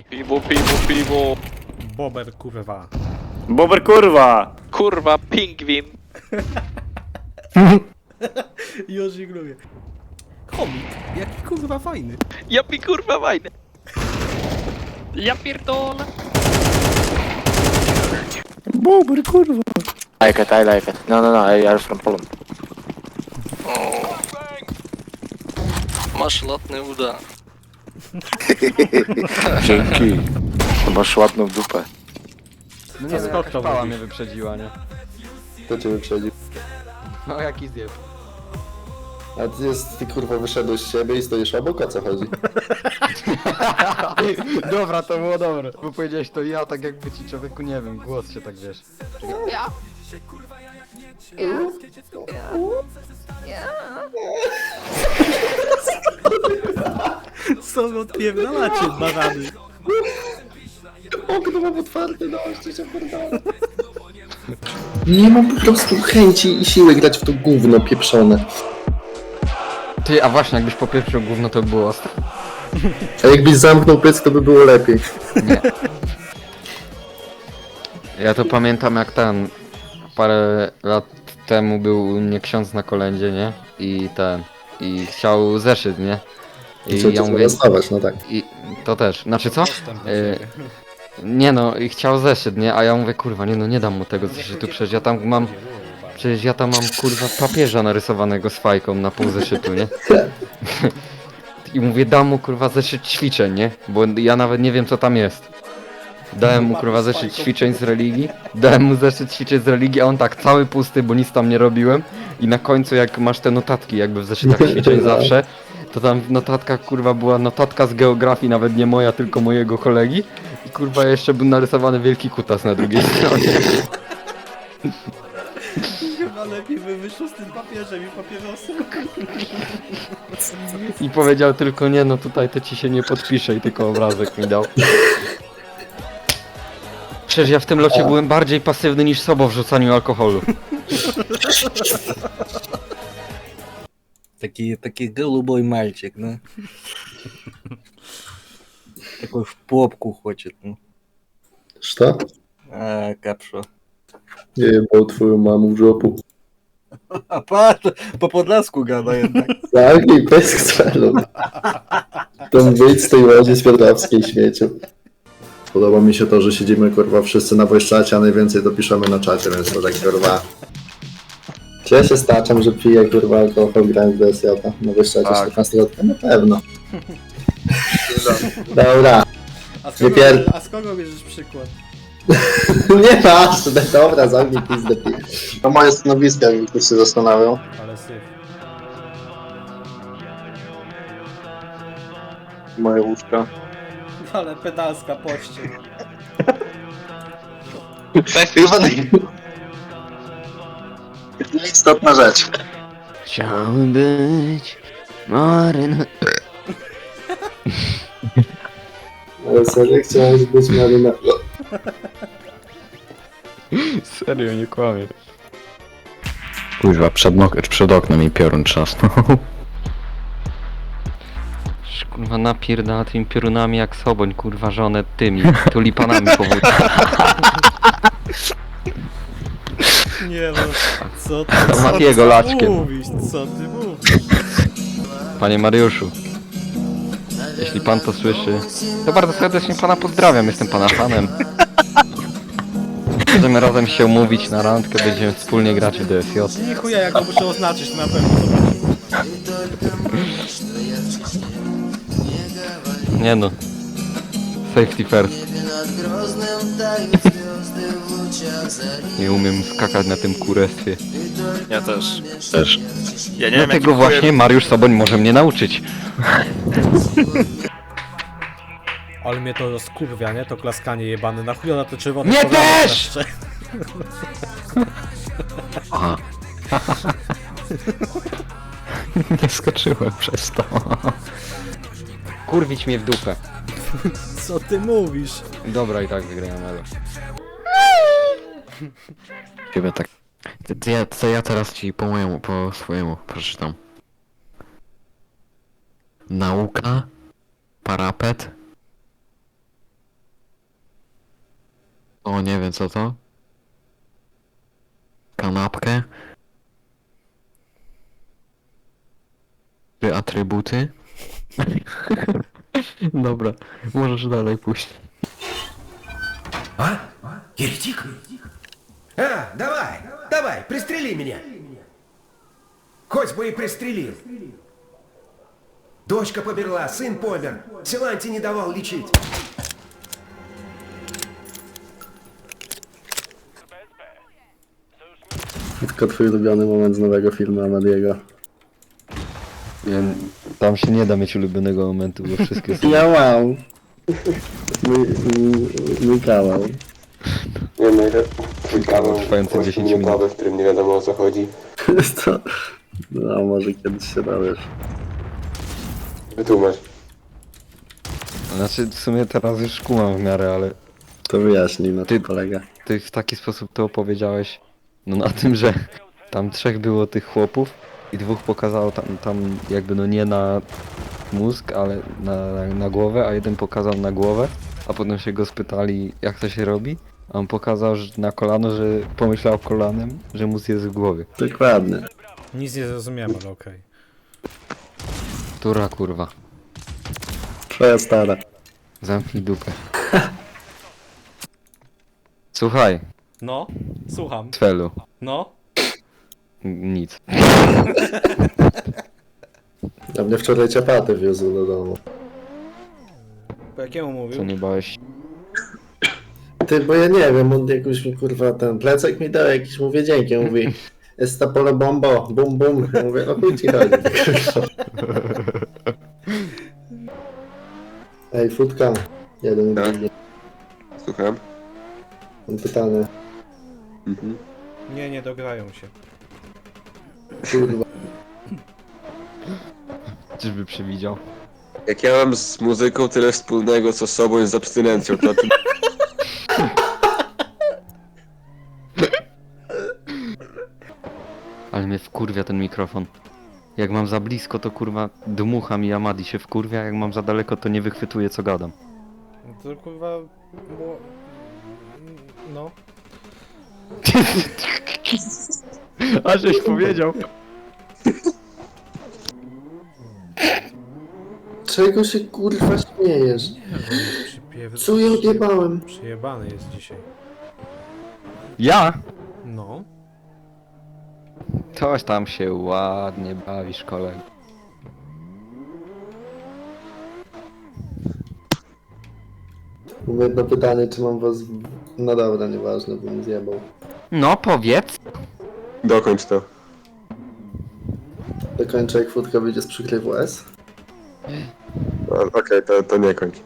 Piwo, piwo, piwo. Bober kurwa. Bober kurwa! Kurwa, pingwin. Już ignoruję. Chomik, jaki kurwa fajny. Ja pi kurwa fajny. Ja pierdolę. Bober kurwa! Like it, I like it. No, no, no, I are from Poland. Masz lotny uda. Dzięki. Masz ładną dupę. No nie, no jakaś pała mnie wyprzedziła, nie? To cię wyprzedził. No jaki zjeb. A ty jest, ty kurwa wyszedłeś z siebie i stoisz obok, o co chodzi? Dobra, to było dobre. Bo powiedziałeś to ja, tak jakby ci człowieku, nie wiem, głos się tak wiesz. Co wy odpierdalacie, barany? Okno mam otwarte, no, jeszcze się pierdolę. Nie mam po prostu chęci i siły grać w to gówno pieprzone. Ty, a właśnie, jakbyś popieprzył gówno, to by było ostre. A jakbyś zamknął pysk, to by było lepiej. Ja to pamiętam jak ten, parę lat temu był u mnie ksiądz na kolędzie, nie? I ten, i chciał zeszyt, nie? I co, I ja to mówię, stawać, no tak. i to też, znaczy co? Y, nie no, i chciał zeszyt, nie? A ja mówię, kurwa, nie no, nie dam mu tego zeszytu, przecież ja tam mam, przecież ja tam mam, kurwa, papieża narysowanego z fajką na pół zeszytu, nie? I mówię, dam mu, kurwa, zeszyt ćwiczeń, nie? Bo ja nawet nie wiem, co tam jest. Dałem mu, kurwa, zeszyt ćwiczeń z religii, dałem mu zeszyt ćwiczeń z religii, a on tak cały pusty, bo nic tam nie robiłem. I na końcu, jak masz te notatki, jakby w zeszytach ćwiczeń zawsze, to tam w notatkach, kurwa, była notatka z geografii, nawet nie moja, tylko mojego kolegi. I kurwa, jeszcze był narysowany wielki kutas na drugiej stronie. Chyba lepiej by wyszło z tym papieżem i papierosem. I powiedział tylko, nie no, tutaj to ci się nie podpisze i tylko obrazek mi dał. Przecież ja w tym locie byłem bardziej pasywny niż Sobo w rzucaniu alkoholu. Такие, такие голубой мальчик, ну. Такой в попку хочет, ну. Что? А, капшо. Nie jebał twoją mamą w żopu. А по, по подlasku gada jednak. Zamknij pysk celu. Tam wyjdź z tej łodzi Swierdowskiej śmieciu. Podoba mi się to, że siedzimy kurwa wszyscy na voice czacie, a najwięcej to piszemy na czacie, więc to tak kurwa... Czy ja się staczam, że piję kurwa alkohol grając w DSJ na voice czacie Tak. 14 lat? Na pewno. Dobra. A z kogo, pier- a z kogo bierzesz przykład? Nie ważne, dobra, zamknij pizdę pi. To moje stanowisko, jakby ktoś się zastanawiał. Ale syf. Moje łóżka. Ale pedalska pościel. Chyba naj... Istotna rzecz. Chciałbym być maryn... Ale serio chciałeś być maryna... Serio, nie kłamię. Kurwa, przed, nok- przed oknem mi piorun trzasnął. Kurwa napierdala tymi piorunami jak soboń, kurwa żonę tymi tulipanami powódka. Nie no, co ty, To co Matiego ty laczkiem. mówisz? Co ty mówisz? Panie Mariuszu, jeśli pan to słyszy, to bardzo serdecznie pana pozdrawiam, jestem pana fanem. Możemy razem się umówić na randkę, będziemy wspólnie grać w DSJ. Nie chuja, jak go muszę oznaczyć, to na pewno zobaczymy. Nie no. Safety first. Nie umiem skakać na tym kurestwie. Ja też. Też. Ja nie wiem, Dlatego jaki właśnie chuj... Mariusz Soboń może mnie nauczyć. Ale mnie to rozkurwia, nie? To klaskanie jebane. Na chuja na te czerwone Nie programy też! Aha. Nie skoczyłem przez to. Kurwić mnie w dupę. Co ty mówisz? Dobra i tak wygrałem, ale... Ciebie tak... To, to, ja, to ja teraz ci po mojemu, po swojemu przeczytam. Nauka, parapet, O, nie wiem co to. Kanapkę. Czy atrybuty? Dobra, możesz dalej pójść. А? Еретик? А, давай, давай, пристрели меня. Хоть бы и пристрелил. Дочка померла, сын помер. Силанти не давал лечить. Tylko twój ulubiony moment z nowego filmu Amadiego. Tam się nie da mieć ulubionego momentu, bo wszystkie są... Ja wow. Mój, mój, mój kawał. Nie no, mój kawał Trwający 10 minut. w którym nie wiadomo o co chodzi. to, no może kiedyś się dowiesz. Wytłumacz. Znaczy, w sumie teraz już kumam w miarę, ale To wyjaśnij na Ty- tym polega. ty w taki sposób to opowiedziałeś, no na tym, że tam trzech było tych chłopów i dwóch pokazało tam, tam jakby no nie na mózg, ale na, na, na głowę, a jeden pokazał na głowę, a potem się go spytali jak to się robi, a on pokazał że na kolano, że pomyślał kolanem, że mózg jest w głowie. Dokładnie. Nic nie zrozumiałem, ale okej. Która kurwa, Twoja stara. zamknij dupę. Słuchaj, No, słucham. Twelu, No, nic. A mnie wczoraj ciapaty wiozły do domu. po jakiemu Co mówił? nie bałeś Ty, bo ja nie wiem, on jakoś mi kurwa ten plecak mi dał jakiś, mówię dzięki, mówi Esta pole bombo, bum bum. Ja mówię, o chuj ci chodzi, kurwa. Ej, futka. Jeden Tak? Słucham. Mam pytanie. Mhm. Nie, nie dograją się. Kurwa. Czyżby przewidział? Jak ja mam z muzyką tyle wspólnego co z sobą i z abstynencją, to ty... Ale mnie wkurwia ten mikrofon. Jak mam za blisko, to kurwa dmucham i Amadi się wkurwia, jak mam za daleko, to nie wychwytuję co gadam. No to kurwa... Było... No. A żeś powiedział. Czego się kurwa śmiejesz? Co ja odjebałem? Przyjebany jest dzisiaj. Ja? No. Toś tam się ładnie bawisz, kolego. Jedno pytanie, czy mam was... No dobra, nieważne, bym zjebał. No powiedz. Dokończ to. Dokończę jak futka wyjdzie z przykrywu S. O, Okej, to, to nie kończ.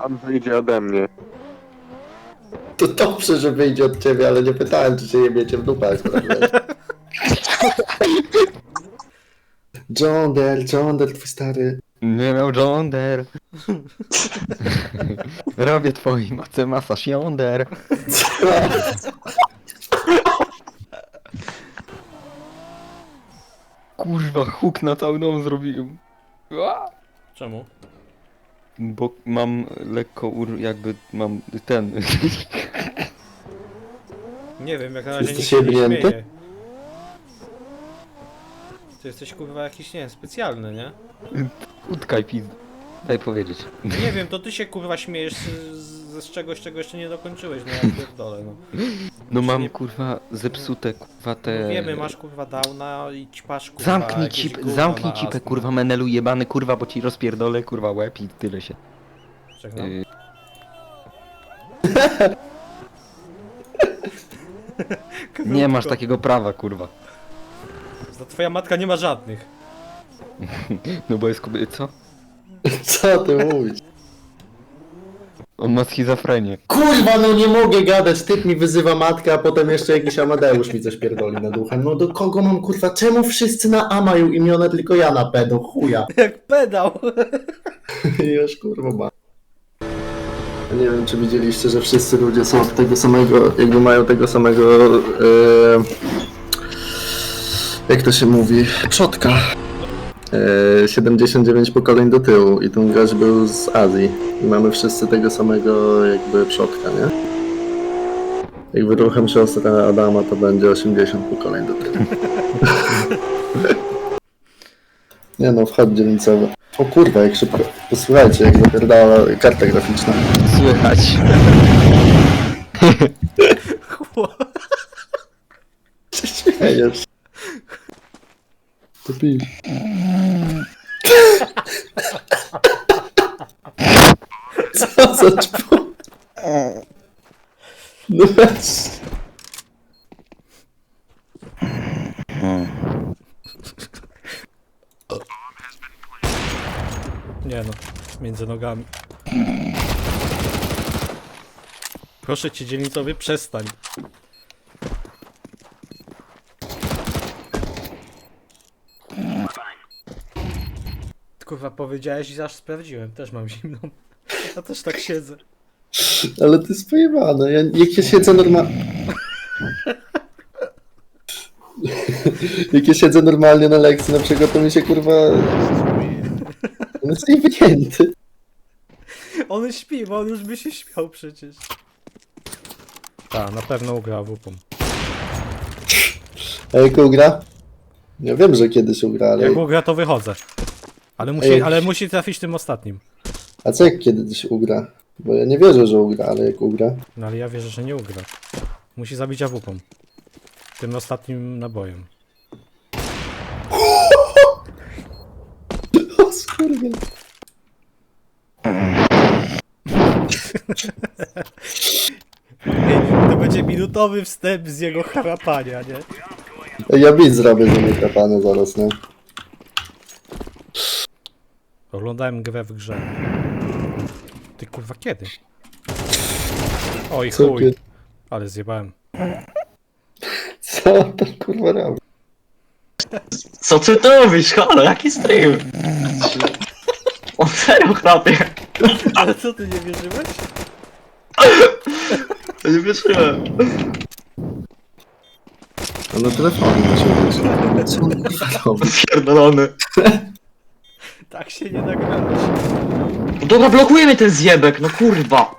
On wyjdzie ode mnie. To dobrze, że wyjdzie od ciebie, ale nie pytałem, czy się jebiecie w dupę akurat. wiesz. John John twój stary. Nie miał Jonder. Robię twojej matce masaż Jonder. Kurwa, huk na cały dom zrobiłem. Ua! Czemu? Bo mam lekko ur... jakby mam ten... Nie wiem, jak na razie Jesteś nikt się nie śmieje. Ty jesteś kurwa jakiś, nie wiem, specjalny, nie? Utkaj pizd... Daj powiedzieć. Nie wiem, to ty się kurwa śmiejesz z, z, z czegoś, czego jeszcze nie dokończyłeś, no ja pierdolę, no. No mam nie- kurwa zepsute kurwa te... no wiemy, masz kurwa downa i ćpasz kurwa Zamknij jakieś cip, gówno zamknij na cipę astmę. kurwa menelu jebany kurwa, bo ci rozpierdolę kurwa łeb i tyle się. Czekam. Y, nie masz takiego prawa kurwa. To twoja matka nie ma żadnych. No bo jest kobieta, co? Co ty mówisz? On ma schizofrenię. Kurwa, no nie mogę gadać, typ mi wyzywa matkę, a potem jeszcze jakiś Amadeusz mi coś pierdoli nad uchem. No do kogo mam kurwa? Czemu wszyscy na A mają imiona, tylko ja na P, do chuja? Jak pedał! Już kurwa ma. Nie wiem, czy widzieliście, że wszyscy ludzie są od tego samego, jakby mają tego samego, e, jak to się mówi, przodka. E, 79 pokoleń do tyłu i ten gość był z Azji. I mamy wszyscy tego samego jakby przodka, nie? Jak wyruchem siostra Adama to będzie 80 pokoleń do tyłu. Nie no, wchód dzielnicowy. O kurwa, jak szybko. Posłuchajcie, jak zapierdala karta graficzna. Słychać. śmiejesz. To pij. Co za czpo? No weź. Nie no, między nogami. Proszę cię dzielnicowy, przestań. Kurwa, powiedziałeś i aż sprawdziłem. Też mam zimną. Ja też tak siedzę. Ale to jest pojebane. Ja, jak ja siedzę normalnie... jak ja siedzę normalnie na lekcji na przykład, to mi się kurwa... On jest niewinięty. On śpi, bo on już by się śmiał przecież. Tak, na pewno ugra WP. A jak ugra? Ja wiem, że kiedyś ugra, ale... Jak ugra, to wychodzę. Ale musi, Ej. ale musi trafić tym ostatnim. A co jak kiedyś ugra? Bo ja nie wierzę, że ugra, ale jak ugra... No ale ja wierzę, że nie ugra. Musi zabić awupą. Tym ostatnim nabojem. O skurwiel. To będzie minutowy wstęp z jego chrapania, nie? Ja bit zrobię z mikrofonu zaraz, nie? Oglądałem grę w grze. Ty kurwa kiedy? Oj Co chuj. ty, Ale zjebałem. co to kurwa robi? Co ty to robisz? Halo, jaki stream? On serio chrapie. Ale co ty nie wierzyłeś? To nie wierzyłem. On na telefonie musi być. Co on kurwa robi? Pierdolony. Tak się nie nagrałeś. No dobra, blokujemy ten zjebek, no kurwa.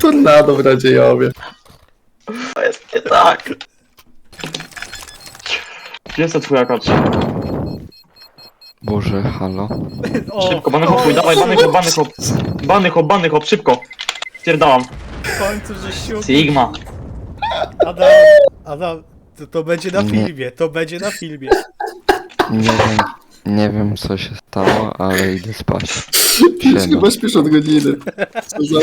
Tornado w Radziejowie. To jest nie tak. Gdzie jest ta twoja karta? Boże, halo. O, Szybko, bany hop, chuj, dawaj, bany hop, bany hop. Bany hop, bany hop, szybko. Stwierdzałam. w końcu, że siód. Sigma. Adam, Adam, to, to będzie na Nie. filmie, to będzie na filmie. Nie wiem, nie wiem co się stało, ale idę spać. Już chyba śpisz od godziny. Co za.